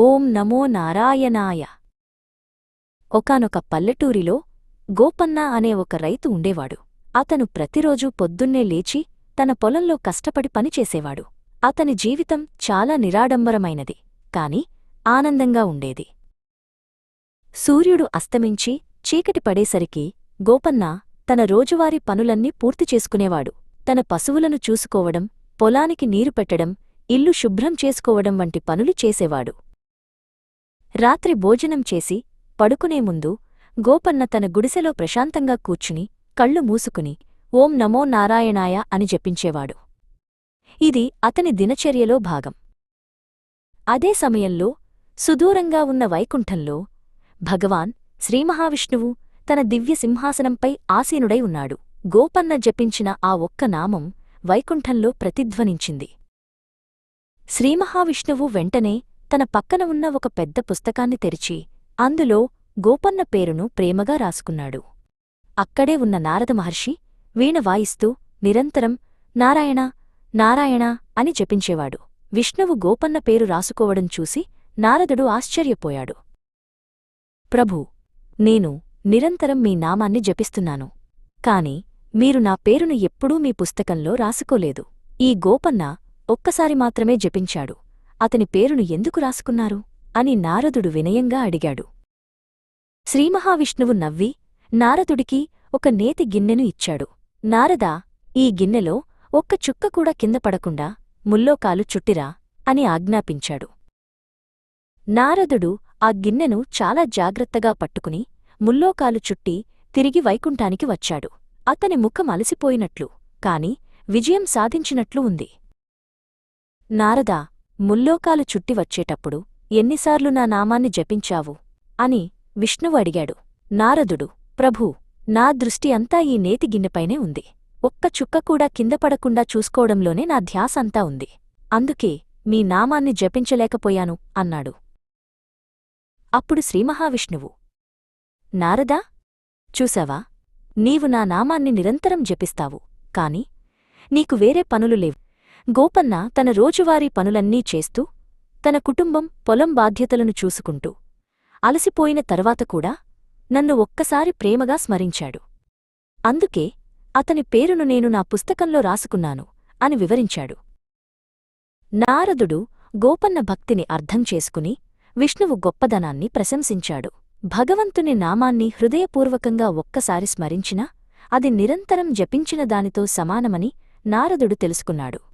ఓం నమో నారాయణాయ. ఒకానొక పల్లెటూరిలో గోపన్న అనే ఒక రైతు ఉండేవాడు. అతను ప్రతిరోజూ పొద్దున్నే లేచి తన పొలంలో కష్టపడి పనిచేసేవాడు అతని జీవితం చాలా నిరాడంబరమైనది కాని ఆనందంగా ఉండేది. సూర్యుడు అస్తమించి చీకటి పడేసరికి గోపన్న తన రోజువారీ పనులన్నీ పూర్తి చేసుకునేవాడు. తన పశువులను చూసుకోవడం పొలానికి నీరు పెట్టడం ఇల్లు శుభ్రం చేసుకోవడం వంటి పనులు చేసేవాడు. రాత్రి భోజనం చేసి పడుకునే ముందు గోపన్న తన గుడిసెలో ప్రశాంతంగా కూర్చుని కళ్ళు మూసుకుని ఓం నమో నారాయణాయ అని జపించేవాడు. ఇది అతని దినచర్యలో భాగం. అదే సమయంలో సుదూరంగా ఉన్న వైకుంఠంలో భగవాన్ శ్రీమహావిష్ణువు తన దివ్య సింహాసనంపై ఆసీనుడై ఉన్నాడు. గోపన్న జపించిన ఆ ఒక్క నామం వైకుంఠంలో ప్రతిధ్వనించింది. శ్రీమహావిష్ణువు వెంటనే తన పక్కన ఉన్న ఒక పెద్ద పుస్తకాన్ని తెరిచి అందులో గోపన్న పేరును ప్రేమగా రాసుకున్నాడు. అక్కడే ఉన్న నారద మహర్షి వీణ వాయిస్తూ నిరంతరం నారాయణ నారాయణ అని జపించేవాడు. విష్ణువు గోపన్న పేరు రాసుకోవడం చూసి నారదుడు ఆశ్చర్యపోయాడు. ప్రభూ నేను నిరంతరం మీ నామాన్ని జపిస్తున్నాను కాని మీరు నా పేరును ఎప్పుడూ మీ పుస్తకంలో రాసుకోలేదు. ఈ గోపన్న ఒక్కసారి మాత్రమే జపించాడు. అతని పేరును ఎందుకు రాసుకున్నారు? అని నారదుడు వినయంగా అడిగాడు. శ్రీమహావిష్ణువు నవ్వి నారదుడికి ఒక నేతి గిన్నెను ఇచ్చాడు. నారదా ఈ గిన్నెలో ఒక్క చుక్క కూడా కింద పడకుండా ముల్లోకాలు చుట్టిరా అని ఆజ్ఞాపించాడు. నారదుడు ఆ గిన్నెను చాలా జాగ్రత్తగా పట్టుకుని ముల్లోకాలు చుట్టి తిరిగి వైకుంఠానికి వచ్చాడు. అతని ముఖం అలసిపోయినట్లు కాని విజయం సాధించినట్లు ఉంది. నారదా ముల్లోకాలు చుట్టి వచ్చేటప్పుడు ఎన్నిసార్లు నా నామాన్ని జపించావు? అని విష్ణువు అడిగాడు. నారదుడు ప్రభూ నా దృష్టి అంతా ఈ నేతి గిన్నెపైనే ఉంది. ఒక్క చుక్క కూడా కింద పడకుండా చూసుకోవడంలోనే నా ధ్యాసంతా ఉంది. అందుకే మీ నామాన్ని జపించలేకపోయాను అన్నాడు. అప్పుడు శ్రీమహావిష్ణువు నారదా చూశావా నీవు నా నామాన్ని నిరంతరం జపిస్తావు కాని నీకు వేరే పనులు లేవు. గోపన్న తన రోజువారీ పనులన్నీ చేస్తూ తన కుటుంబం పొలం బాధ్యతలను చూసుకుంటూ అలసిపోయిన తర్వాత కూడా నన్ను ఒక్కసారి ప్రేమగా స్మరించాడు. అందుకే అతని పేరును నేను నా పుస్తకంలో రాసుకున్నాను అని వివరించాడు. నారదుడు గోపన్న భక్తిని అర్థం చేసుకుని విష్ణువు గొప్పదనాన్ని ప్రశంసించాడు. భగవంతుని నామాన్ని హృదయపూర్వకంగా ఒక్కసారి స్మరించినా అది నిరంతరం జపించిన దానితో సమానమని నారదుడు తెలుసుకున్నాడు.